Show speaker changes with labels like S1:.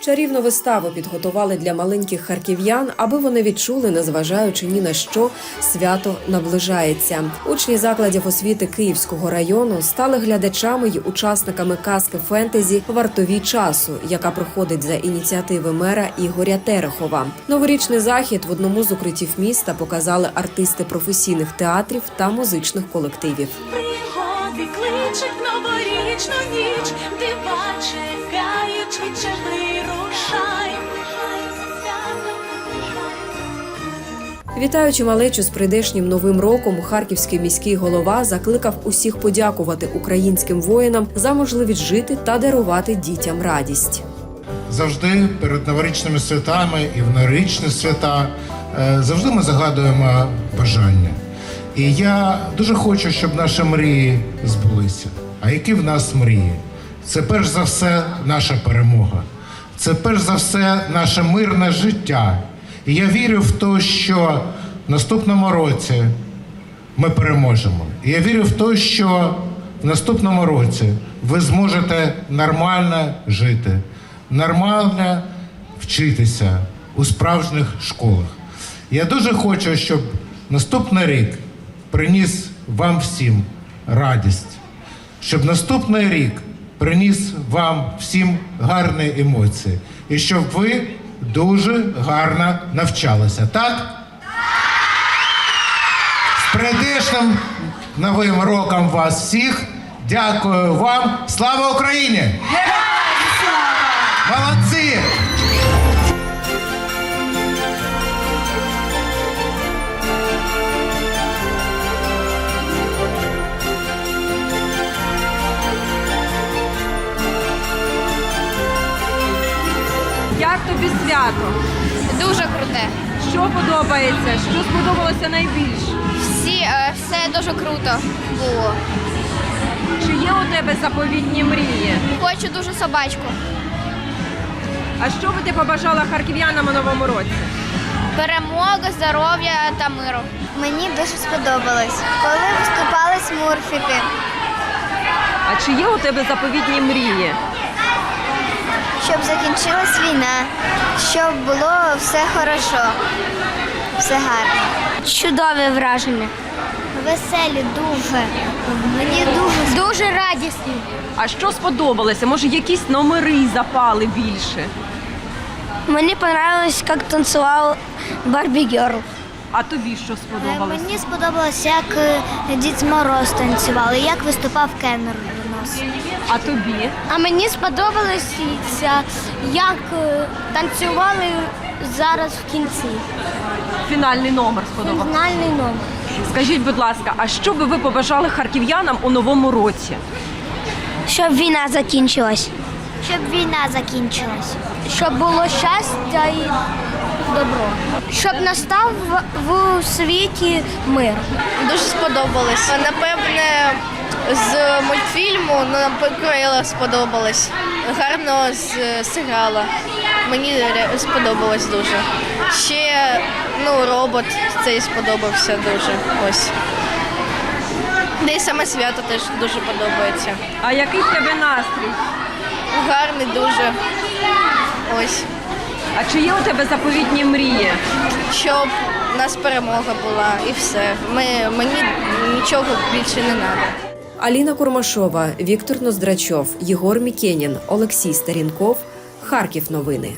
S1: Чарівну виставу підготували для маленьких харків'ян, аби вони відчули, незважаючи ні на що, свято наближається. Учні закладів освіти Київського району стали глядачами й учасниками казки фентезі Вартові часу, яка проходить за ініціативи мера Ігоря Терехова. Новорічний захід в одному з укриттів міста показали артисти професійних театрів та музичних колективів.
S2: Пригоди кличуть новорічну ніч, дива швидше вирушай.
S1: Вітаючи малечу з прийдешнім новим роком, харківський міський голова закликав усіх подякувати українським воїнам за можливість жити та дарувати дітям радість.
S3: Завжди перед новорічними святами і в новорічні свята е, завжди ми загадуємо бажання. І я дуже хочу, щоб наші мрії збулися. А які в нас мрії? Це перш за все наша перемога. Це перш за все наше мирне життя. І я вірю в те, що в наступному році ми переможемо. І я вірю в те, що в наступному році ви зможете нормально жити, нормально вчитися у справжніх школах. Я дуже хочу, щоб наступний рік приніс вам всім радість, щоб наступний рік приніс вам всім гарні емоції, і щоб ви дуже гарно навчалися. Так? З прийдешним новим роком вас всіх. Дякую вам. Слава Україні! Молодці!
S4: Тобі свято?
S5: Дуже круте.
S4: Що подобається? Що сподобалося найбільше?
S5: Всі, е, все дуже круто було.
S4: Чи є у тебе заповітні мрії?
S5: Хочу дуже собачку.
S4: А що би ти побажала харків'янам у новому році?
S5: Перемоги, здоров'я та миру. Мені дуже сподобалось, коли виступали смурфики.
S4: А чи є у тебе заповітні мрії?
S5: Щоб закінчилась війна, щоб було все хорошо, все гарно. Чудові враження. Веселі дуже. Мені дуже дуже радісні.
S4: А що сподобалося? Може, якісь номери запали більше?
S5: Мені понравилось, як танцював Барбі Герл.
S4: А тобі що сподобалося?
S5: Мені сподобалось, як е, Дід Мороз танцював і як виступав Кеннер.
S4: А тобі?
S5: А мені сподобалося, як е, танцювали зараз в кінці.
S4: Фінальний номер сподобався.
S5: Фінальний номер.
S4: Скажіть, будь ласка, а що би ви побажали харків'янам у новому році?
S5: Щоб війна закінчилась. Щоб війна закінчилась. Щоб було щастя і добро. Щоб настав в, в світі мир.
S6: Дуже сподобалось. Напевне, з мультфільму ну, нам Покроїла сподобалось. Гарно зіграла. Мені сподобалось дуже. Ще ну, робот цей сподобався дуже. Ось. Да і саме свято теж дуже подобається.
S4: А який в тебе настрій?
S6: Гарний дуже. Ось.
S4: А чи є у тебе заповітні мрії?
S6: Щоб у нас перемога була і все. Ми, мені нічого більше не треба.
S1: Аліна Курмашова, Віктор Ноздрачов, Єгор Мікенін, Олексій Старінков. Харків новини.